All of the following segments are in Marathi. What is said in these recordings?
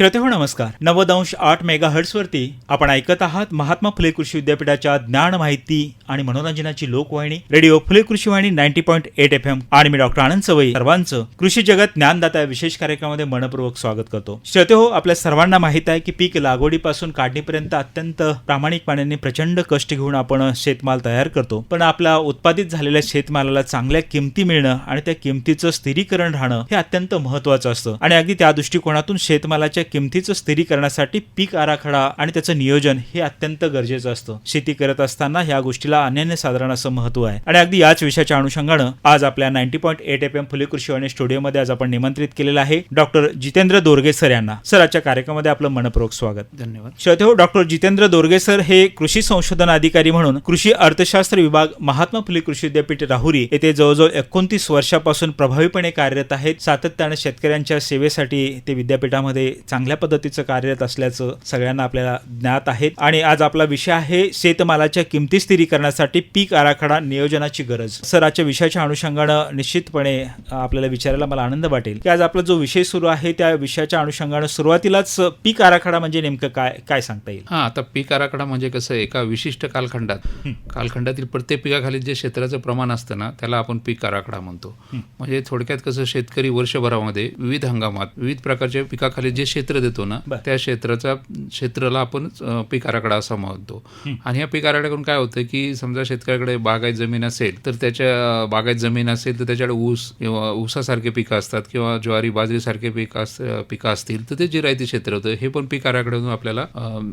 श्रोतेहो नमस्कार. नव्वदंश आठ मेगा हर्ट्सवरती आपण ऐकत आहात महात्मा फुले कृषी विद्यापीठाच्या ज्ञान माहिती आणि मनोरंजनाची लोकवाहिनी radio Phule Krishi Vahini ninety point eight F M. आणि मी डॉक्टर आनंद सवई सर्वांचं कृषी जगत ज्ञानदाता या विशेष कार्यक्रमामध्ये मनपूर्वक स्वागत करतो. श्रोतेहो आपल्या सर्वांना माहीत आहे की पीक लागवडीपासून काढणीपर्यंत अत्यंत प्रामाणिकपणाने प्रचंड कष्ट घेऊन आपण शेतमाल तयार करतो. पण आपल्या उत्पादित झालेल्या शेतमालाला चांगल्या किमती मिळणं आणि त्या किमतीचं स्थिरीकरण राहणं हे अत्यंत महत्वाचं असतं. आणि अगदी त्या दृष्टिकोनातून शेतमालाच्या किमतीचं स्थिरीकरणासाठी पीक आराखडा आणि त्याचं नियोजन हे अत्यंत गरजेचं असतं. शेती करत असताना ह्या गोष्टीला अनन्य साधारण असं महत्त्व आहे. आणि अगदी याच विषयाच्या अनुषंगानं आज आपल्या ninety point eight F M Phule Krishi आणि स्टुडिओमध्ये आज आपण निमंत्रित केलेलं आहे डॉक्टर जितेंद्र दोरगे सर यांना. सर आजच्या कार्यक्रमामध्ये आपलं मनपूर्वक स्वागत. धन्यवाद. श्रोते हो डॉक्टर जितेंद्र दोरगे सर हे कृषी संशोधन अधिकारी म्हणून कृषी अर्थशास्त्र विभाग महात्मा फुले कृषी विद्यापीठ राहुरी येथे जवळजवळ एकोणतीस वर्षापासून प्रभावीपणे कार्यरत आहेत. सातत्याने शेतकऱ्यांच्या सेवेसाठी ते विद्यापीठामध्ये चांगल्या पद्धतीचं कार्यरत असल्याचं सगळ्यांना आपल्याला ज्ञात आहे. आणि आज आपला विषय आहे शेतमालाच्या किमती स्थिरीकरणासाठी पीक आराखडा नियोजनाची गरज. सर आजच्या विषयाच्या अनुषंगानं निश्चितपणे आपल्याला विचारायला मला आनंद वाटेल. की आज आपला जो विषय सुरू आहे त्या विषयाच्या अनुषंगानं सुरुवातीलाच पीक आराखडा म्हणजे नेमकं काय काय सांगता येईल? हा आता पीक आराखडा म्हणजे कसं एका विशिष्ट कालखंडात. कालखंडातील प्रत्येक पिकाखाली जे क्षेत्राचं प्रमाण असतं ना त्याला आपण पीक आराखडा म्हणतो. म्हणजे थोडक्यात कसं शेतकरी वर्षभरामध्ये विविध हंगामात विविध प्रकारच्या पिकाखाली जे क्षेत्र देतो ना. त्या क्षेत्राचा क्षेत्राला आपण पीक आराखडा असं म्हणतो. आणि या पीक आराखड्याकडून काय होतं की समजा शेतकऱ्याकडे बागायत जमीन असेल तर त्याच्या बागायत जमीन असेल तर त्याच्याकडे ऊस किंवा ऊसासारखे पिकं असतात किंवा ज्वारी बाजरीसारखे पीक अस पिकं असतील तर ते जिरायती क्षेत्र होतं. हे पण पीक आराखड्यातून आपल्याला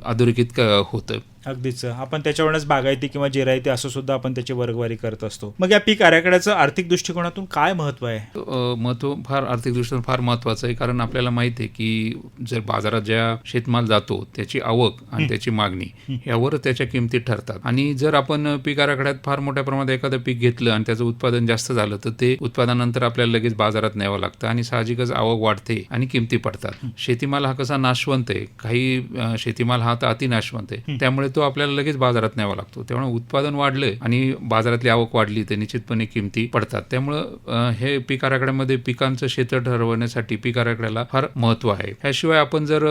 अधोरेखित होतं. अगदीच. आपण त्याच्यावरूनच बागायती किंवा जिरायती असं सुद्धा आपण त्याची वर्गवारी करत असतो. मग या पीक आराखड्याचं आर्थिक दृष्टिकोनातून काय महत्त्व आहे? महत्त्व फार आर्थिक दृष्टीने फार महत्वाचं आहे. कारण आपल्याला माहिती आहे की जर बाजारात ज्या शेतमाल जातो त्याची आवक आणि त्याची मागणी यावर त्याच्या किमती ठरतात. आणि जर आपण पीक आराखड्यात फार मोठ्या प्रमाणात एखादं पीक घेतलं आणि त्याचं उत्पादन जास्त झालं तर ते उत्पादनानंतर आपल्याला लगेच बाजारात न्यावं लागतं आणि साहजिकच आवक वाढते आणि किमती पडतात. शेतीमाल हा कसा नाशवंत आहे? काही शेतीमाल हा तर अति नाशवंत आहे त्यामुळे तो आपल्याला लगेच बाजारात न्यावा लागतो. त्यामुळे उत्पादन वाढलं आणि बाजारातली आवक वाढली तर निश्चितपणे किमती पडतात. त्यामुळं हे पीक आराखड्यामध्ये पिकांचं क्षेत्र ठरवण्यासाठी पीक आराखड्याला फार महत्त्व आहे. ह्याशिवाय आपण जर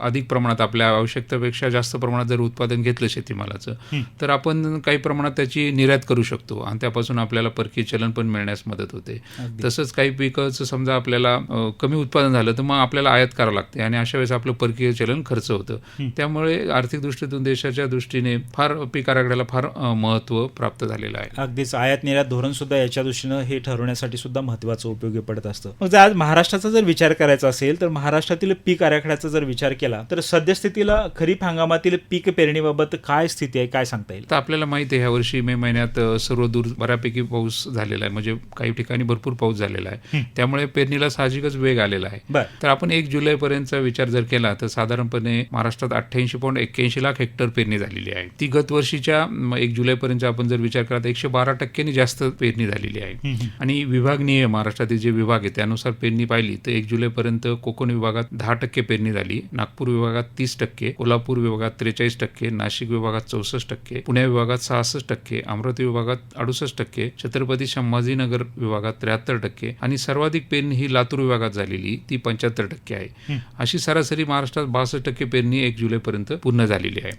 अधिक प्रमाणात आपल्या आवश्यकतेपेक्षा जास्त प्रमाणात जर उत्पादन घेतलं शेतीमालाचं तर आपण काही प्रमाणात त्याची निर्यात करू शकतो आणि त्यापासून आपल्याला परकीय चलन पण मिळण्यास मदत होते. तसंच काही पिकाचं समजा आपल्याला कमी उत्पादन झालं तर मग आपल्याला आयात करावं लागते आणि अशा वेळेस आपलं परकीय चलन खर्च होतं. त्यामुळे आर्थिक दृष्टीतून देशाच्या दृष्टीने फार पीक आराखड्याला फार महत्त्व प्राप्त झालेलं आहे. अगदीच. आयात निर्यात धोरण सुद्धा याच्या दृष्टीनं हे ठरवण्यासाठी सुद्धा महत्वाचं उपयोगी पडत असतं. मग जर आज महाराष्ट्राचा जर विचार करायचा असेल तर महाराष्ट्रातील पीक आराखड्याचा जर विचार केला तर सद्यस्थितीला खरीप हंगामातील पीक पेरणीबाबत काय स्थिती आहे काय सांगता येईल? तर आपल्याला माहिती आहे ह्या वर्षी मे महिन्यात सर्व दूर बऱ्यापैकी पाऊस झालेला आहे. म्हणजे काही ठिकाणी भरपूर पाऊस झालेला आहे. त्यामुळे पेरणीला साहजिकच वेग आलेला आहे. तर आपण एक जुलैपर्यंतचा विचार जर केला तर साधारणपणे महाराष्ट्रात अठ्ठ्याऐंशी पॉईंट एक्क्याऐंशी लाख हेक्टर पेरणी झालेली आहे. ती गत वर्षीच्या एक जुलैपर्यंत आपण जर विचार केला तर एकशे बारा टक्क्यांनी जास्त पेरणी झालेली आहे. आणि विभागनीय महाराष्ट्रातील जे विभाग आहे त्यानुसार पेरणी पाहिली तर एक जुलैपर्यंत कोकण विभागात दहा टक्के पेरणी झाली. नागपूर विभागात तीस टक्के कोल्हापूर विभागात त्रेचाळीस टक्के नाशिक विभागात चौसष्ट टक्के पुणे विभागात सहासष्ट टक्के अमरावती विभागात अडुसष्ट टक्के छत्रपती संभाजीनगर विभागात त्र्याहत्तर टक्के आणि सर्वाधिक पेरणी ही लातूर विभागात झालेली ती पंच्याहत्तर टक्के आहे. अशी सरासरी महाराष्ट्रात बासष्ट टक्के पेरणी एक जुलैपर्यंत पूर्ण झालेली आहे.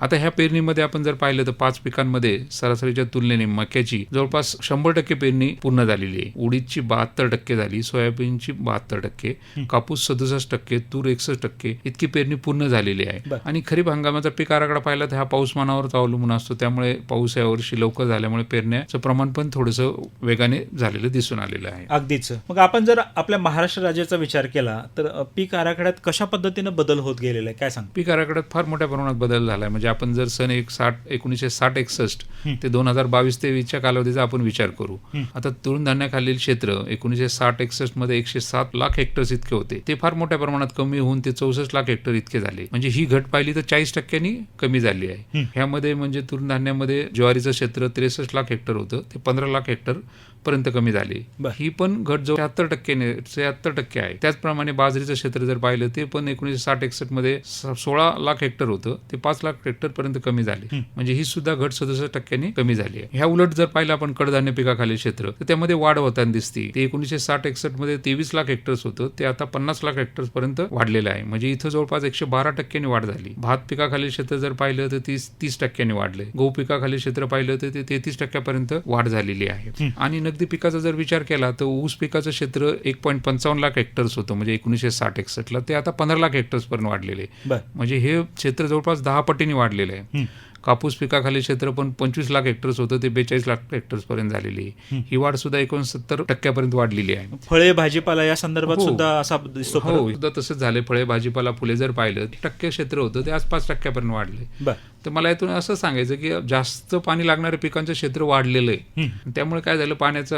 आता ह्या पेरणीमध्ये आपण जर पाहिलं तर पाच पिकांमध्ये सरासरीच्या तुलनेने मक्याची जवळपास शंभर टक्के पेरणी पूर्ण झालेली आहे. उडीदची बहात्तर टक्के झाली सोयाबीनची बहात्तर टक्के कापूस सदुसष्ट टक्के तूर एकसष्ट टक्के इतकी पेरणी पूर्ण झालेली आहे. आणि खरीप हंगामाचा पीक आराखडा पाहिला तर हा पाऊसमानावरच अवलंबून असतो. त्यामुळे पाऊस यावर्षी लवकर झाल्यामुळे पेरण्याचं प्रमाण पण थोडंसं वेगाने झालेलं दिसून आलेलं आहे. अगदीच. मग आपण जर आपल्या महाराष्ट्र राज्याचा विचार केला तर पीक आराखड्यात कशा पद्धतीनं बदल होत गेलेला आहे काय सांगता? पीक आराखड्यात फार मोठ्या प्रमाणात बदल झाला म्हणजे आपण जर सन एक साठ एकोणीसशे साठ एकसष्ट ते दोन हजार बावीस ते वीसच्या कालावधीचा आपण विचार करू. आता तृणधान्याखालील क्षेत्र एकोणीसशे साठ एकसष्टमध्ये एकशे सात लाख हेक्टर्स इतके होते. ते फार मोठ्या प्रमाणात कमी होऊन ते चौसष्ट लाख हेक्टर इतके झाले. म्हणजे ही घट पाहिली तर चाळीस टक्क्यांनी कमी झाली आहे. ह्यामध्ये म्हणजे तृणधान्यामध्ये ज्वारीचं क्षेत्र त्रेसष्ट लाख हेक्टर होतं. ते पंधरा लाख हेक्टर पर्यंत कमी झाली. ही पण घट जो शहात्तर टक्के शहात्तर टक्के आहे. त्याचप्रमाणे बाजरीचं क्षेत्र जर पाहिलं ते पण एकोणीसशे साठ एकसष्टमध्ये सोळा लाख हेक्टर होतं. ते पाच लाख हेक्टर पर्यंत कमी झाले. म्हणजे ही सुद्धा घट सदुसष्ट टक्क्यांनी कमी झाली आहे. ह्या उलट जर पाहिलं आपण कडधान्य पिकाखाली क्षेत्र तर त्यामध्ये वाढ होताना दिसते. ते एकोणीसशे साठ एकसष्टमध्ये तेवीस लाख हेक्टर्स होतं. ते आता पन्नास लाख हेक्टर्स पर्यंत वाढलेलं आहे. म्हणजे इथं जवळपास एकशे बारा टक्क्यांनी वाढ झाली. भात पिकाखालील क्षेत्र जर पाहिलं तर तीस तीस टक्क्यांनी वाढले. गहू पिकाखालील क्षेत्र पाहिलं तर ते तेहतीस टक्क्यापर्यंत वाढ झालेली आहे. आणि नगदी पिकाचा जर विचार केला तर ऊस पिकाचं क्षेत्र एक पॉईंट पंचावन्न लाख हेक्टर्स होतं. म्हणजे एकोणीसशे साठ एकसष्टला. ते आता पंधरा लाख हेक्टर्स पर्यंत वाढलेले म्हणजे हे क्षेत्र जवळपास दहा पटीने वाढलेलं आहे. कापूस पिकाखाली क्षेत्र पण पंचवीस लाख हेक्टर्स होतं ते बेचाळीस लाख हेक्टर्स पर्यंत झालेली आहे. ही वाढ सुद्धा एकोणसत्तर टक्क्यापर्यंत वाढलेली आहे. फळे भाजीपाला या संदर्भात हो. सुद्धा असा दिसतो हो सुद्धा तसंच झाले फळे भाजीपाला फुले जर पाहिलं टक्के क्षेत्र होतं ते आज पाच टक्क्यापर्यंत वाढले तर मला यातून असं सांगायचं की जास्त पाणी लागणाऱ्या पिकांचं क्षेत्र वाढलेलं आहे. त्यामुळे काय झालं पाण्याचा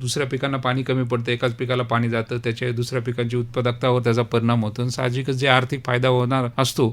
दुसऱ्या पिकांना पाणी कमी पडतं एकाच पिकाला पाणी जातं त्याच्या दुसऱ्या पिकांची उत्पादकतावर त्याचा परिणाम होतो. आणि साहजिकच जे आर्थिक फायदा होणार असतो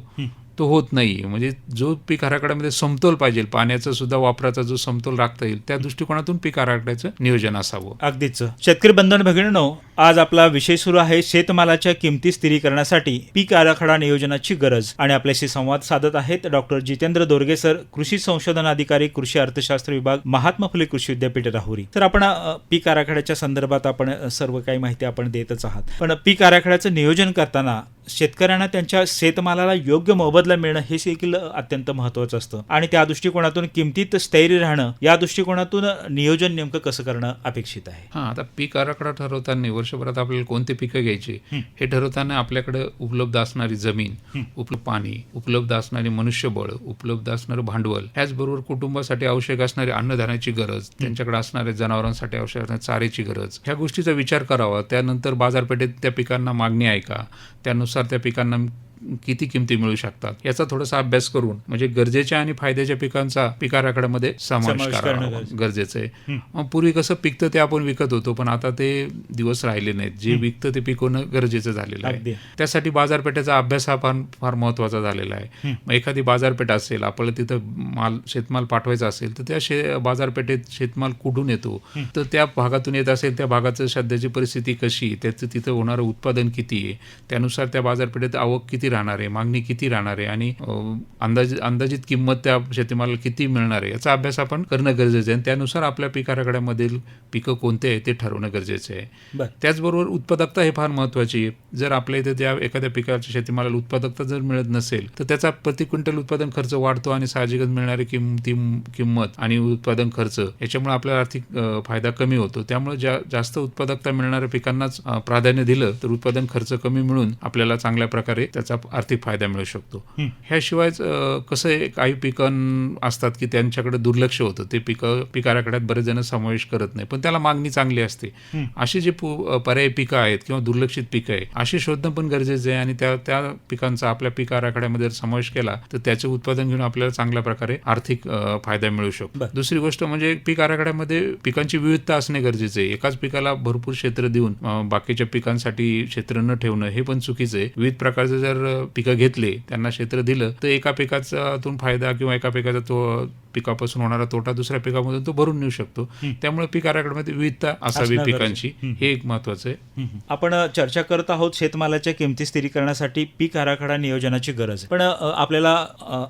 तो होत नाही. म्हणजे जो पीक आराखड्यामध्ये समतोल पाहिजे पाण्याचा सुद्धा वापराचा जो समतोल राखता येईल त्या दृष्टिकोनातून पीक आराखड्याचं नियोजन असावं. अगदीच. शेतकरी बंधन भगिनीनो आज आपला विषय सुरू आहे शेतमालाच्या किमती स्थिरीकरणासाठी पीक आराखडा नियोजनाची गरज. आणि आपल्याशी संवाद साधत आहेत डॉक्टर जितेंद्र दोरगे सर कृषी संशोधन अधिकारी कृषी अर्थशास्त्र विभाग महात्मा फुले कृषी विद्यापीठ राहुरी. तर आपण पीक आराखड्याच्या संदर्भात आपण सर्व काही माहिती आपण देतच आहात. पण पीक आराखड्याचं नियोजन करताना शेतकऱ्यांना त्यांच्या शेतमालाला योग्य मोबदला मिळणं हे देखील अत्यंत महत्वाचं असतं. आणि त्या दृष्टिकोनातून किमतीत स्थैर्य राहणं या दृष्टिकोनातून नियोजन नेमकं कसं करणं अपेक्षित आहे? हा आता पीक आराखडा ठरवताना वर्षभरात आपल्याला कोणते पिकं घ्यायची? हे. ठरवताना आपल्याकडे उपलब्ध असणारी जमीन उपलब्ध पाणी उपलब्ध असणारे मनुष्यबळ उपलब्ध असणारं भांडवल त्याचबरोबर कुटुंबासाठी आवश्यक असणारी अन्नधान्याची गरज त्यांच्याकडे असणाऱ्या जनावरांसाठी आवश्यक असणाऱ्या चाऱ्याची गरज. ह्या गोष्टीचा विचार करावा. त्यानंतर बाजारपेठेत त्या पिकांना मागणी आहे का? त्यानुसार त्या पिकांना किती किमती मिळू शकतात? याचा थोडासा अभ्यास करून म्हणजे गरजेच्या आणि फायद्याच्या पिकांचा पीक आराखड्यामध्ये समावेश करणं गरजेचं. आहे. मग पूर्वी कसं पिकतं ते आपण विकत होतो पण आता ते दिवस राहिले नाहीत. जे विकतं ते पिकवणं गरजेचं झालेलं. आहे. त्यासाठी बाजारपेठेचा अभ्यास हा फार फार महत्त्वाचा झालेला आहे. मग एखादी बाजारपेठ असेल आपल्याला तिथं माल शेतमाल पाठवायचा असेल तर त्या शे बाजारपेठेत शेतमाल कुठून येतो? तर त्या भागातून येत असेल त्या भागाचं सध्याची परिस्थिती कशी त्याचं तिथं होणारं उत्पादन किती आहे? त्यानुसार त्या बाजारपेठेत आवक किती राहणार आहे मागणी किती राहणार आहे आणि अंदाज अंदाजित किंमत त्या शेतीमालाला किती मिळणार आहे याचा अभ्यास आपण करणं गरजेचं आहे आणि त्यानुसार आपल्या पीक आराखड्यामधील पिकं कोणते आहे ते ठरवणं गरजेचं आहे. बर. त्याचबरोबर उत्पादकता हे फार महत्वाची आहे. जर आपल्या इथे त्या एखाद्या पिकाच्या शेतीमालाला उत्पादकता जर मिळत नसेल तर त्याचा प्रति क्विंटल उत्पादन खर्च वाढतो आणि साहजिकच मिळणारी किंमती किंमत आणि उत्पादन खर्च याच्यामुळे आपल्याला आर्थिक फायदा कमी होतो. त्यामुळे ज्या जास्त उत्पादकता मिळणाऱ्या पिकांनाच प्राधान्य दिलं तर उत्पादन खर्च कमी मिळून आपल्याला चांगल्या प्रकारे त्याचा आर्थिक फायदा मिळू शकतो. ह्याशिवाय कसं आहे काही पिकं असतात की त्यांच्याकडे दुर्लक्ष होतं. ते पिकं पीक आराखड्यात बरेच जण समावेश करत नाही. पण त्याला मागणी चांगली असते. अशी जी पर्यायी पिकं आहेत किंवा दुर्लक्षित पिकं आहे अशी शोधणं पण गरजेचं आहे. आणि त्या त्या पिकांचा आपल्या पीक आराखड्यामध्ये समावेश केला तर त्याचे उत्पादन घेऊन आपल्याला चांगल्या प्रकारे आर्थिक फायदा मिळू शकतो. दुसरी गोष्ट म्हणजे पीक आराखड्यामध्ये पिकांची विविधता असणे गरजेचे आहे. एकाच पिकाला भरपूर क्षेत्र देऊन बाकीच्या पिकांसाठी क्षेत्र न ठेवणं हे पण चुकीचं आहे. विविध प्रकारचे जर पिकं घेतले त्यांना क्षेत्र दिलं तर एका पिकाचातून फायदा किंवा एका पिकाचा तो पिकापासून होणारा तोटा दुसऱ्या पिकामधून तो भरून नेऊ शकतो. त्यामुळे पीक आराखड्यामध्ये विविधता असावी पिकांची. हे एक महत्वाचं आहे. आपण चर्चा करत आहोत शेतमालाच्या किमती स्थिरीकरणासाठी पीक आराखडा नियोजनाची गरज. पण आपल्याला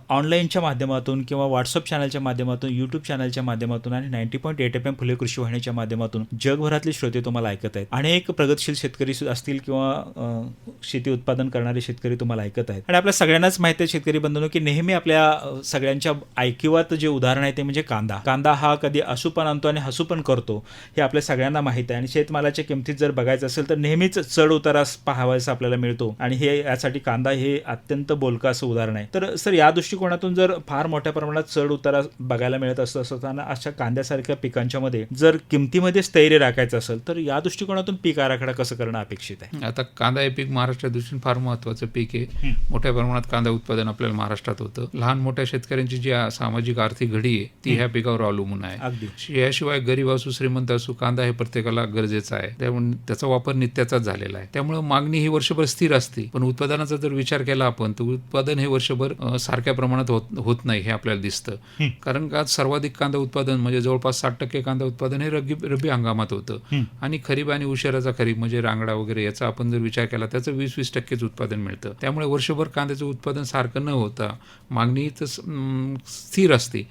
ऑनलाईनच्या माध्यमातून किंवा व्हॉट्सअप चॅनलच्या माध्यमातून युट्यूब चॅनलच्या माध्यमातून आणि ninety point eight F M Phule Krishi वाहिनीच्या माध्यमातून जगभरातले श्रोते तुम्हाला ऐकत आहेत. अनेक प्रगतशील शेतकरी असतील किंवा शेती उत्पादन करणारे शेतकरी तुम्हाला ऐकत आहेत. आणि आपल्या सगळ्यांनाच माहिती आहे शेतकरी बंधूंनो की नेहमी आपल्या सगळ्यांच्या ऐकिवात जे उदाहरण आहे ते म्हणजे कांदा. कांदा हा कधी असू पण आणतो आणि हसू पण करतो हे आपल्या सगळ्यांना माहीत आहे. आणि शेतमालाच्या किमतीत जर बघायचं असेल तर नेहमीच चढ उतारास पाहावयास आपल्याला मिळतो. आणि हे यासाठी कांदा हे अत्यंत बोलकं असं उदाहरण आहे. तर सर या दृष्टिकोनातून जर फार मोठ्या प्रमाणात चढ उतार बघायला मिळत असत असताना अशा कांद्यासारख्या पिकांच्या मध्ये जर किमतीमध्ये स्थैर्य राखायचं असेल तर या दृष्टिकोनातून पीक आराखडा कसं करणं अपेक्षित आहे? आता कांदा हे पीक महाराष्ट्राच्या दृष्टीने फार महत्वाचं पीक आहे मोठ्या प्रमाणात कांदा उत्पादन आपल्याला महाराष्ट्रात होतं. लहान मोठ्या शेतकऱ्यांची जी सामाजिक आर्थिक घडी आहे ती ह्या पिकावर अवलंबून आहे. अगदी. याशिवाय गरीब असू श्रीमंत असू कांदा हे प्रत्येकाला गरजेचा आहे. त्यामुळे त्याचा वापर नित्याचाच झालेला आहे. त्यामुळे मागणी ही वर्षभर स्थिर असते. पण उत्पादनाचा जर विचार केला आपण तर उत्पादन हे वर्षभर सारख्या प्रमाणात होत होत नाही हे आपल्याला दिसतं. कारण का सर्वाधिक कांदा उत्पादन म्हणजे जवळपास साठ टक्के कांदा उत्पादन हे रब्बी रब्बी हंगामात होतं. आणि खरीप आणि उशिराचा खरीप म्हणजे रांगडा वगैरे याचा आपण जर विचार केला त्याचं वीस वीस टक्केच उत्पादन मिळतं. त्यामुळे वर्षभर कांद्याचं उत्पादन सारखं न होता मागणी तर स्थिर असते.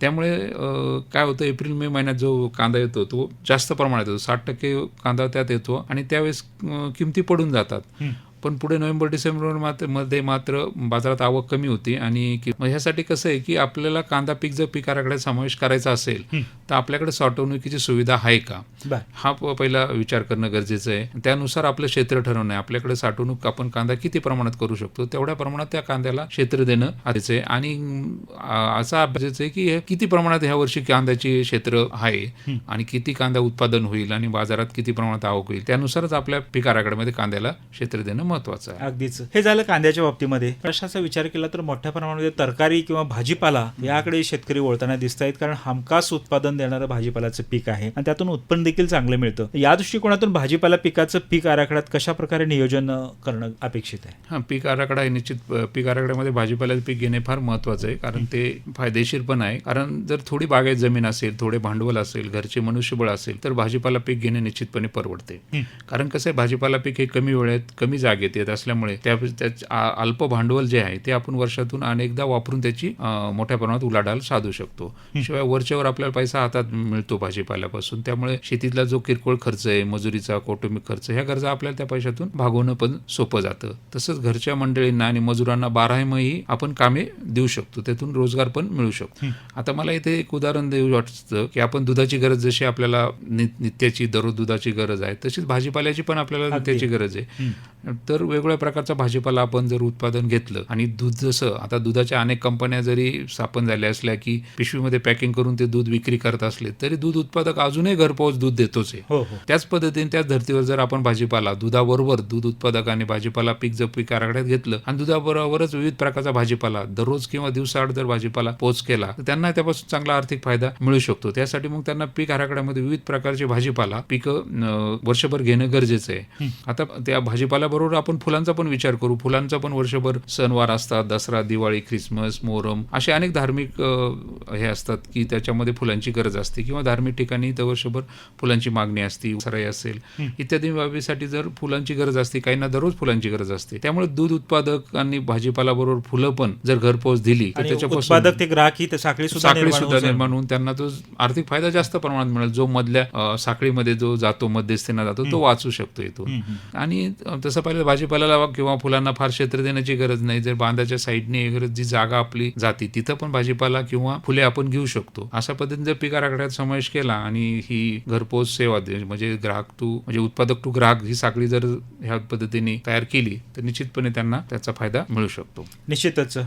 त्यामुळे काय होतं एप्रिल मे महिन्यात जो कांदा येतो तो जास्त प्रमाणात येतो. साठ टक्के कांदा त्यात येतो आणि त्यावेळेस किमती पडून जातात. पण पुढे नोव्हेंबर डिसेंबर मात्रमध्ये मात्र बाजारात आवक कमी होती आणि ह्यासाठी कसं आहे की आपल्याला कांदा पीक जर पीक आराखड्यात समावेश करायचा असेल तर आपल्याकडे साठवणुकीची सुविधा आहे का? हा पहिला विचार करणं गरजेचं आहे. त्यानुसार आपलं क्षेत्र ठरवणं आहे. आपल्याकडे साठवणूक आपण कांदा किती प्रमाणात करू शकतो तेवढ्या प्रमाणात त्या कांद्याला क्षेत्र देणं आहे. आणि असा अभ्यासाचं आहे की किती प्रमाणात ह्या वर्षी कांद्याची क्षेत्र आहे आणि किती कांदा उत्पादन होईल आणि बाजारात किती प्रमाणात आवक होईल त्यानुसारच आपल्या पीक आराखड्यामध्ये कांद्याला क्षेत्र देणं महत्वाचं आहे. अगदीच. हे झालं कांद्याच्या बाबतीमध्ये. प्रश्नाचा विचार केला तर मोठ्या प्रमाणामध्ये तरकारी किंवा भाजीपाला याकडे शेतकरी वळताना दिसत आहेत कारण हमखास उत्पादन देणारं भाजीपालाचं पीक आहे आणि त्यातून उत्पन्न देखील चांगलं मिळतं. या दृष्टिकोनातून भाजीपाला पिकाचं पीक आराखड्यात कशा प्रकारे नियोजन करणं अपेक्षित आहे? हा पीक आराखडा आहे निश्चित पीक आराखड्यामध्ये भाजीपाल्याचं पीक घेणे फार महत्वाचं आहे कारण ते फायदेशीर पण आहे. कारण जर थोडी बागायत जमीन असेल थोडे भांडवल असेल घरचे मनुष्यबळ असेल तर भाजीपाला पीक घेणे निश्चितपणे परवडते. कारण कसं आहे भाजीपाला पीक हे कमी वेळेत कमी जागेत येत असल्यामुळे त्या अल्प भांडवल जे आहे ते आपण वर्षातून अनेकदा वापरून त्याची मोठ्या प्रमाणात उलाढाल साधू शकतो. शिवाय वरच्यावर आपल्याला पैसा हातात मिळतो भाजीपाल्यापासून. त्यामुळे शेतीतला जो किरकोळ खर्च आहे मजुरीचा कौटुंबिक खर्च ह्या गरजा आपल्याला त्या पैशातून भागवणं पण सोपं जातं. तसंच घरच्या मंडळींना आणि मजुरांना बाराहीमही आपण कामे देऊ शकतो. त्यातून रोजगार पण मिळू शकतो. आता मला इथे एक उदाहरण देऊ वाटतं की आपण दुधाची गरज जशी आपल्याला नित्याची दररोज दुधाची गरज आहे तशीच भाजीपाल्याची पण आपल्याला नित्याची गरज आहे. तर वेगवेगळ्या प्रकारचा भाजीपाला आपण जर उत्पादन घेतलं आणि दूध जसं आता दुधाच्या अनेक कंपन्या जरी स्थापन झाल्या असल्या की पिशवीमध्ये पॅकिंग करून ते दूध विक्री करत असले तरी दूध उत्पादक अजूनही घरपोच दूध देतोच आहे. हो हो. त्याच पद्धतीने त्याच धर्तीवर जर आपण भाजीपाला दुधाबरोबर दूध उत्पादक आणि भाजीपाला पीक जर पीक आराखड्यात घेतलं आणि दुधाबरोबरच विविध प्रकारचा भाजीपाला दररोज किंवा दिवसाआड जर भाजीपाला पोच केला तर त्यांना त्यापासून चांगला आर्थिक फायदा मिळू शकतो. त्यासाठी मग त्यांना पीक आराखड्यामध्ये विविध प्रकारचे भाजीपाला पिकं वर्षभर घेणं गरजेचं आहे. आता त्या भाजीपाल्याबरोबर आपण फुलांचा पण विचार करू. फुलांचा पण वर्षभर सणवार असतात. दसरा दिवाळी ख्रिसमस मोहरम असे अनेक धार्मिक हे असतात की त्याच्यामध्ये फुलांची गरज असते किंवा धार्मिक ठिकाणी तर वर्षभर फुलांची मागणी असते सराई असेल. इत्यादी बाबीसाठी जर फुलांची गरज असते काहींना दररोज फुलांची गरज असते. त्यामुळे दूध उत्पादक आणि भाजीपाला बरोबर फुलं पण जर घरपोच दिली तर त्याच्यापासून ते ग्राहक ही साखळी सुद्धा साखळी निर्माण सुद्धा होऊन निर्माण होऊन त्यांना तो आर्थिक फायदा जास्त प्रमाणात मिळेल. जो मधल्या साखळीमध्ये जो जातो मध्यस्थींना जातो तो वाचू शकतो इथून. आणि तसं पाहिलं भाजीपाल्याला किंवा फुलांना फार क्षेत्र देण्याची गरज नाही. जर बांधाच्या साईडने वगैरे जी जागा आपली जाते तिथं पण भाजीपाला किंवा फुले आपण घेऊ शकतो. अशा पद्धतीने जर पीक आराखड्यात समावेश केला आणि ही घरपोच सेवा दे- म्हणजे ग्राहक टू म्हणजे उत्पादक टू ग्राहक ही साखळी जर ह्या पद्धतीने तयार केली तर निश्चितपणे त्यांना त्याचा फायदा मिळू शकतो. निश्चितच.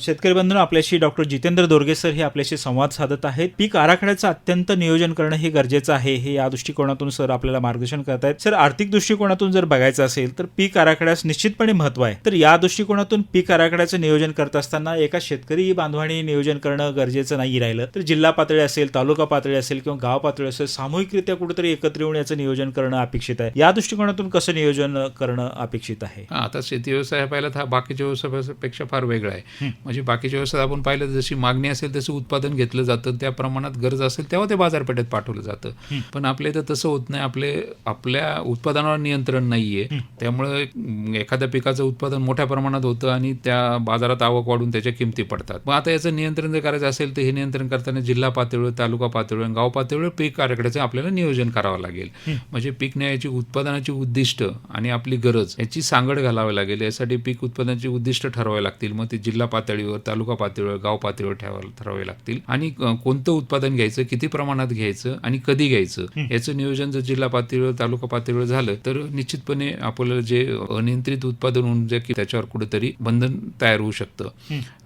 शेतकरी बंधू आपल्याशी डॉक्टर जितेंद्र दोरगे सर हे आपल्याशी संवाद साधत आहेत. पीक आराखड्याचं अत्यंत नियोजन करणं हे गरजेचं आहे हे या दृष्टिकोनातून सर आपल्याला मार्गदर्शन करत आहेत सर आर्थिक दृष्टिकोनातून जर बघायचं असेल तर पीक आराखड्यास निश्चितपणे महत्त्व आहे. तर या दृष्टिकोनातून पीक आराखड्याचं नियोजन करत असताना एका शेतकरी बांधवाने नियोजन करणं गरजेचं नाही राहिलं. तर जिल्हा पातळी असेल तालुका पातळी असेल किंवा गाव पातळी असेल सामूहिकरित्या कुठेतरी एकत्र येऊन याचं नियोजन करणं अपेक्षित आहे. या दृष्टिकोनातून कसं नियोजन करणं अपेक्षित आहे? आता शेती व्यवसाय पाहिला तर हा बाकीच्या व्यवसायापेक्षा फार वेगळा आहे. म्हणजे बाकीच्या व्यवसायात आपण पाहिलं तर जशी मागणी असेल तसं उत्पादन घेतलं जातं. त्या प्रमाणात गरज असेल तेव्हा ते बाजारपेठेत पाठवलं जातं. पण आपल्या इथं तसं होत नाही. आपले आपल्या उत्पादनावर नियंत्रण नाहीये. त्यामुळे अं, एखाद्या पिकाचं उत्पादन मोठ्या प्रमाणात होतं आणि त्या बाजारात आवक वाढून त्याच्या किमती पडतात. मग आता याचं नियंत्रण जर करायचं असेल तर हे नियंत्रण करताना जिल्हा पातळीवर तालुका पातळीवर गाव पातळीवर पीक आराखड्याचं आपल्याला नियोजन करावं लागेल. म्हणजे पीक न्यायाची उत्पादनाची उद्दिष्ट आणि आपली गरज याची सांगड घालावी लागेल. यासाठी पीक उत्पादनाची उद्दिष्ट ठरवावी लागतील. मग ते जिल्हा पातळीवर तालुका पातळीवर गाव पातळीवर ठेवा ठरवावे लागतील. आणि कोणतं उत्पादन घ्यायचं किती प्रमाणात घ्यायचं आणि कधी घ्यायचं याचं नियोजन जर जिल्हा पातळीवर तालुका पातळीवर झालं तर निश्चितपणे आपल्याला जे अनियंत्रित उत्पादन होऊन जे की त्याच्यावर कुठेतरी बंधन तयार होऊ शकतं.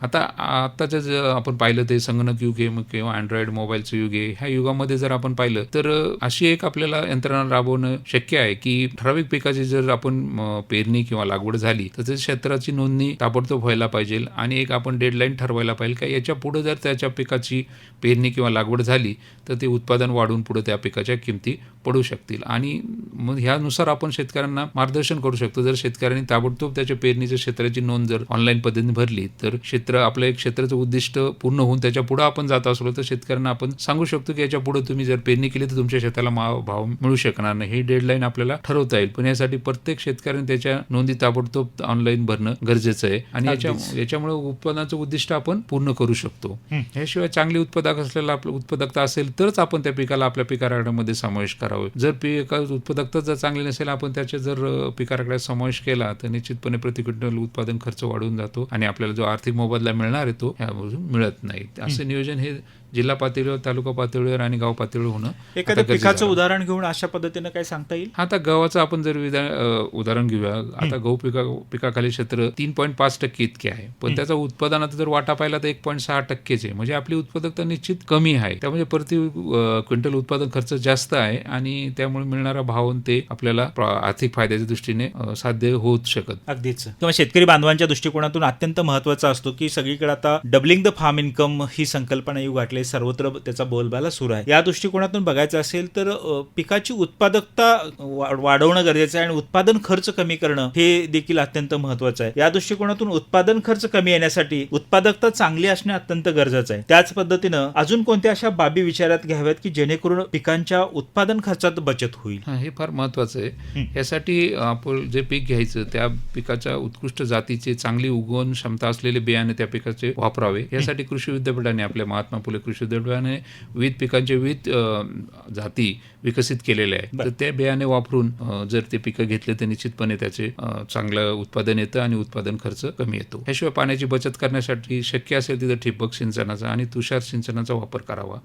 आता आताच्या जे आपण पाहिलं ते संगणक युग आहे किंवा अँड्रॉइड मोबाईलचं युग आहे ह्या युगामध्ये जर आपण पाहिलं तर अशी एक आपल्याला यंत्रणा राबवणं शक्य आहे की ठराविक पिकाची जर आपण पेरणी किंवा लागवड झाली तर क्षेत्राची नोंदणी ताबडतोब व्हायला पाहिजे आणि एक आपण डेडलाईन ठरवायला पाहिजे का याच्यापुढे जर त्याच्या पिकाची पेरणी किंवा लागवड झाली तर ते उत्पादन वाढून पुढे त्या पिकाच्या किमती पडू शकतील. आणि मग ह्यानुसार आपण शेतकऱ्यांना मार्गदर्शन करू करू शकतो. जर शेतकऱ्यांनी ताबडतोब त्याच्या पेरणीच्या क्षेत्राची नोंद जर ऑनलाईन पद्धतीने भरली तर क्षेत्र आपलं एक क्षेत्राचं उद्दिष्ट पूर्ण होऊन त्याच्या पुढे आपण जात असलो तर शेतकऱ्यांना आपण सांगू शकतो की याच्यापुढे तुम्ही जर पेरणी केली तर तुमच्या शेताला भाव मिळू शकणार नाही. ही डेडलाईन आपल्याला ठरवता येईल. पण यासाठी प्रत्येक शेतकऱ्याने त्याच्या नोंदी ताबडतोब ऑनलाईन भरणं गरजेचं आहे. आणि याच्या. याच्यामुळे उत्पादनाचं उद्दिष्ट आपण पूर्ण करू शकतो. याशिवाय चांगली उत्पादक असलेला आपलं उत्पादकता असेल तरच आपण त्या पिकाला आपल्या पिकाराखड्यामध्ये समावेश करावे. जर पिका उत्पादकता जर चांगली नसेल आपण त्याच्या जर अ, पिकाराखड्यात समावेश केला तर निश्चितपणे प्रति क्विंटल उत्पादन खर्च वाढून जातो आणि आपल्याला जो आर्थिक मोबदला मिळणार आहे तो मिळत नाही. असं नियोजन हे जिल्हा पातळीवर तालुका पातळीवर आणि गाव पातळीवर होणं एखाद्या पिकाचं. उदाहरण घेऊन अशा पद्धतीनं काय सांगता येईल? आता गव्हाचं आपण जर उदाहरण घेऊया. आता गहू पिका पिकाखाली क्षेत्र तीन पॉईंट पाच टक्के इतके आहे. पण त्याचा उत्पादनात जर वाटा पाहिला तर एक पॉईंट सहा टक्केच आहे. म्हणजे आपली उत्पादकता निश्चित कमी आहे. त्यामुळे प्रति क्विंटल उत्पादन खर्च जास्त आहे आणि त्यामुळे मिळणारा भाव ते आपल्याला आर्थिक फायद्याच्या दृष्टीने साध्य होत शकत. अगदीच. किंवा शेतकरी बांधवांच्या दृष्टिकोनातून अत्यंत महत्त्वाचा असतो की सगळीकडे आता डबलिंग द फार्म इन्कम ही संकल्पना येऊ सर्वत्र त्याचा बोलबाला सुरू आहे. या दृष्टिकोनातून बघायचं असेल तर पिकाची उत्पादकता वाढवणं गरजेचं आहे आणि उत्पादन खर्च कमी करणं हे देखील अत्यंत महत्वाचं आहे. या दृष्टिकोनातून उत्पादन खर्च कमी येण्यासाठी उत्पादकता चांगली असणे अत्यंत गरजेचं आहे. त्याच पद्धतीनं अजून कोणत्या अशा बाबी विचारात घ्याव्यात की जेणेकरून पिकांच्या उत्पादन खर्चात बचत होईल? हा हे फार महत्वाचं आहे. यासाठी आपण जे पीक घ्यायचं त्या पिकाच्या उत्कृष्ट जातीचे चांगली उगवण क्षमता असलेले बियाणे त्या पिकाचे वापरावे. यासाठी कृषी विद्यापीठाने आपल्या महात्मा फुले कृषी विद्यापीठाने विविध पिकांचे विविध जाती विकसित केलेल्या आहेत. तर त्या बियाणे वापरून जर ते पिकं घेतले तर निश्चितपणे त्याचे चांगलं उत्पादन येतं आणि उत्पादन खर्च कमी येतो. याशिवाय पाण्याची बचत करण्यासाठी शक्य असेल तिथं ठिबक सिंचनाचा आणि तुषार सिंचनाचा वापर करावा.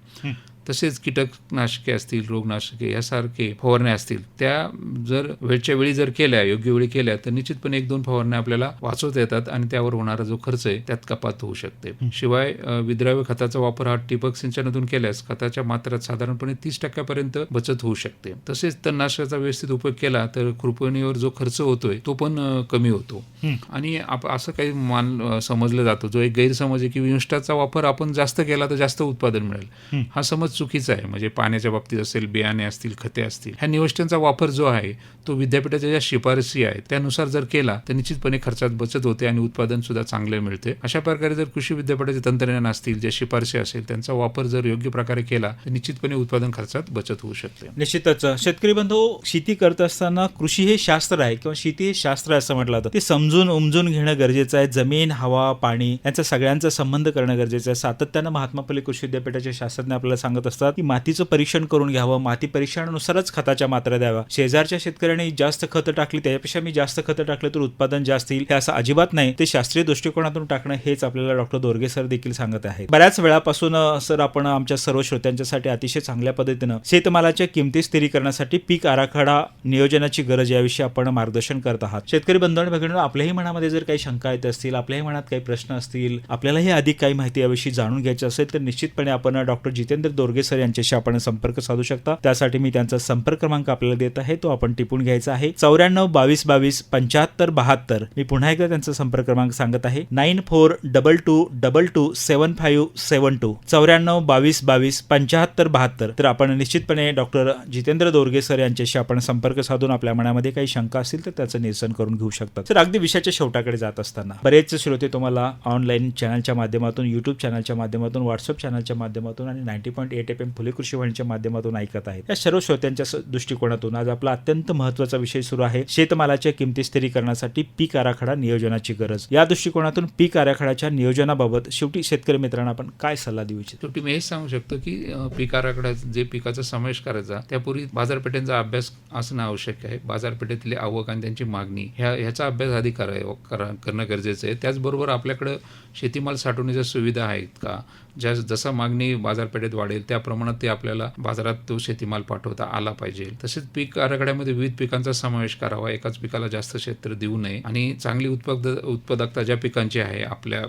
तसेच कीटकनाशके असतील रोगनाशके यासारखे फवारण्या असतील त्या जर वेळच्या वेळी जर केल्या योग्य वेळी केल्या तर निश्चितपणे एक दोन फवारण्या आपल्याला वाचवता येतात आणि त्यावर होणारा जो खर्च आहे त्यात कपात होऊ शकते. शिवाय विद्राव्य खताचा वापर हा ठिबक सिंचनातून केल्यास खताच्या मात्रात साधारणपणे तीस टक्क्यापर्यंत बचत होऊ शकते. तसेच तणनाशकाचा व्यवस्थित उपयोग केला तर कृपणीवर जो खर्च होतोय तो पण कमी होतो. आणि असं काही मान समजलं जातो. जो एक गैरसमज आहे की विष्टाचा वापर आपण जास्त केला तर जास्त उत्पादन मिळेल. हा समज चुकीचं आहे. म्हणजे पाण्याच्या बाबतीत असेल बियाणे असतील खते असतील ह्या निविष्टांचा वापर जो आहे तो विद्यापीठाच्या ज्या शिफारसी आहेत त्यानुसार जर केला तर निश्चितपणे खर्चात बचत होते आणि उत्पादन सुद्धा चांगले मिळते. अशा प्रकारे जर कृषी विद्यापीठाचे तंत्रज्ञान असतील ज्या शिफारसी असेल त्यांचा वापर जर योग्य प्रकारे केला तर निश्चितपणे उत्पादन खर्चात बचत होऊ शकते. निश्चितच. शेतकरी बंधू शेती करत असताना कृषी हे शास्त्र आहे किंवा शेती हे शास्त्र असं म्हटलं जातं. ते समजून उमजून घेणं गरजेचं आहे. जमीन हवा पाणी यांचा सगळ्यांचा संबंध करणं गरजेचं आहे. सातत्यानं महात्मा फुले कृषी विद्यापीठाचे शास्त्रज्ञ आपल्याला सांगत असतात की मातीचं परीक्षण करून घ्यावं माती परीक्षणानुसारच खताच्या मात्रा द्याव्या. शेजारच्या शेतकऱ्यांनी जास्त खतं टाकली त्याच्यापेक्षा मी जास्त खतं टाकलं तर उत्पादन जास्त येईल हे असं अजिबात नाही. ते शास्त्रीय दृष्टिकोनातून टाकणं हेच आपल्याला डॉक्टर दोरगे सर देखील सांगत आहेत. बऱ्याच वेळापासून सर आपण आमच्या सर्व श्रोत्यांच्यासाठी अतिशय चांगल्या पद्धतीनं शेतमालाच्या किमती स्थिरीकरणासाठी पीक आराखडा नियोजनाची गरज याविषयी आपण मार्गदर्शन करत आहात. शेतकरी बंधू भगिनींनो आपल्याही मनामध्ये जर काही शंका येत असतील आपल्याही मनात काही प्रश्न असतील आपल्यालाही अधिक काही माहिती याविषयी जाणून घ्यायची असेल तर निश्चितपणे आपण डॉक्टर जितेंद्र बोरगे सर यांच्याशी आपण संपर्क साधू शकता. त्यासाठी मी त्यांचा संपर्क क्रमांक आपल्याला देत आहे. तो आपण टिपून घ्यायचा आहे. चौऱ्याण्णव बावीस बावीस पंच्याहत्तर बहात्तर. मी पुन्हा एकदा त्यांचा संपर्क क्रमांक सांगत आहे. Nine four double two double two seven five seven two. चौऱ्याण्णव बावीस बावीस पंच्याहत्तर बहात्तर. तर आपण निश्चितपणे डॉक्टर जितेंद्र दोरगे सर यांच्याशी आपण संपर्क साधून आपल्या मनामध्ये काही शंका असतील तर त्याचं निरसन करून घेऊ शकतात. तर अगदी विषयाच्या शेवटाकडे जात असताना बरेच श्रोते तुम्हाला ऑनलाईन चॅनलच्या माध्यमातून युट्यूब चॅनलच्या माध्यमातून व्हॉट्सअप चॅनलच्या माध्यमातून आणि ninety point eight F M Phule Krishi वाणीच्या माध्यमातून ऐकत आहेत. या सर्व श्रोत्यांच्या दृष्टिकोनातून आज आपला अत्यंत महत्त्वाचा विषय सुरू आहे. शेतमालाच्या किमती स्थिरीकरणासाठी पीक आराखडा नियोजनाची गरज. या दृष्टिकोनातून पीक आराखड्याच्या नियोजनाबाबत शेवटी शेतकरी मित्रांना आपण काय सल्ला देऊ इच्छितो? शेवटी मी हेच सांगू शकतो की पीक आराखडा जे पिकाचा समावेश करायचा त्यापूर्वी बाजारपेठेचा अभ्यास असणं आवश्यक आहे. बाजारपेठेतली आवक आणि त्यांची मागणी ह्या ह्याचा अभ्यास आधी हो, कराय करणं गरजेचं आहे. त्याचबरोबर आपल्याकडं शेतीमाल साठवण्याच्या सुविधा आहेत का? ज्या जसा मागणी बाजारपेठेत वाढेल त्या प्रमाणात ते आपल्याला बाजारात तो शेतीमाल पाठवता आला पाहिजे. तसेच पीक आराखड्यामध्ये विविध पिकांचा समावेश करावा. एकाच पिकाला जास्त क्षेत्र देऊ नये. आणि चांगली उत्पाद उत्पादकता ज्या पिकांची आहे आपल्या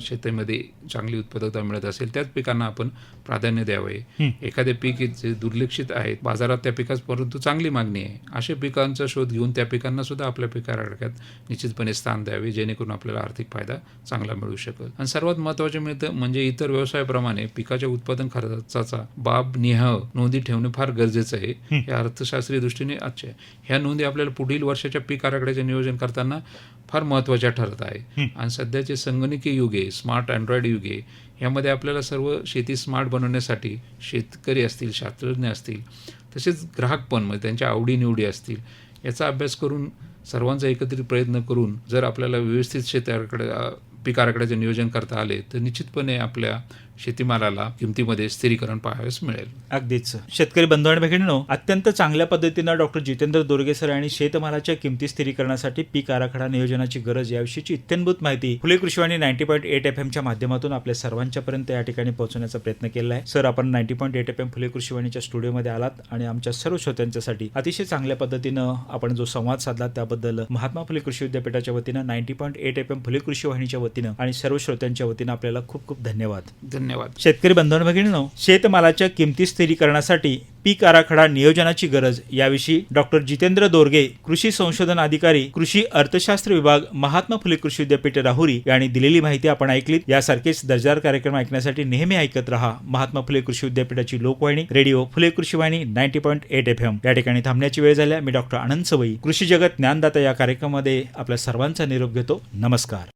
शेतीमध्ये चांगली उत्पादकता मिळत असेल त्याच पिकांना आपण प्राधान्य द्यावे. एखादे पीक जे दुर्लक्षित आहेत बाजारात त्या पिकास परंतु चांगली मागणी आहे. अशा पिकांचा शोध घेऊन त्या पिकांना सुद्धा आपल्या पिकाराखड्यात निश्चितपणे स्थान द्यावे जेणेकरून आपल्याला आर्थिक फायदा चांगला मिळू शकेल. आणि सर्वात महत्त्वाचे मिळतं म्हणजे इतर व्यवसायाप्रमाणे पिकाच्या उत्पादन खर्चाचा बाब निहाय नोंदी ठेवणे फार गरजेचं आहे. हे. अर्थशास्त्रीय दृष्टीने अच्छे ह्या नोंदी आपल्याला पुढील वर्षाच्या पीक आराखड्याचे नियोजन करताना फार महत्त्वाच्या ठरत आहे. आणि सध्याचे संगणकीय युग आहे स्मार्ट अँड्रॉइड युग आहे. यामध्ये आपल्याला सर्व शेती स्मार्ट बनवण्यासाठी शेतकरी असतील शास्त्रज्ञ असतील तसेच ग्राहक पण म्हणजे त्यांच्या आवडीनिवडी असतील याचा अभ्यास करून सर्वांचा एकत्रित प्रयत्न करून जर आपल्याला व्यवस्थित शेताकडे पीक आराखड्याचे नियोजन करता आले तर निश्चितपणे आपल्या शेतीमालाला किमतीमध्ये स्थिरीकरण पाहावयास मिळेल. अगदीच शेतकरी बंधू आणि भगिनीनो अत्यंत चांगल्या पद्धतीनं डॉक्टर जितेंद्र दोरगे सर यांनी शेतमालाच्या किमती स्थिरीकरणासाठी पीक आराखडा नियोजनाची गरज याविषयीची इत्यंभूत माहिती Phule Krishivani ninety point eight F एमच्या माध्यमातून आपल्या सर्वांच्यापर्यंत या ठिकाणी पोहोचवण्याचा प्रयत्न केला आहे सर आपण ninety point eight F M Phule कृषीवाणीच्या स्टुडिओमध्ये आलात आणि आमच्या सर्व श्रोत्यांच्यासाठी अतिशय चांगल्या पद्धतीनं आपण जो संवाद साधला त्याबद्दल महात्मा फुले कृषी विद्यापीठाच्या वतीनं ninety point eight F M Phule Krishi वाहिनीच्या वतीनं आणि सर्व श्रोत्यांच्या वतीनं आपल्याला खूप खूप धन्यवाद. धन्यवाद. शेतकरी बंधन भगिनीनो शेतमालाच्या किमती स्थिरीकरणासाठी पीक आराखडा नियोजनाची गरज. याविषयी डॉक्टर जितेंद्र दोरगे कृषी संशोधन अधिकारी कृषी अर्थशास्त्र विभाग महात्मा फुले कृषी विद्यापीठ राहुरी यांनी दिलेली माहिती आपण ऐकलीत. यासारखेच दर्जेदार कार्यक्रम ऐकण्यासाठी नेहमी ऐकत रहा. महात्मा फुले कृषी विद्यापीठाची लोकवाहिनी radio Phule Krishi Vahini ninety point eight F M. या ठिकाणी थांबण्याची वेळ झाल्या मी डॉक्टर आनंद सवई कृषी जगत ज्ञानदाता या कार्यक्रमामध्ये आपल्या सर्वांचा निरोप घेतो. नमस्कार.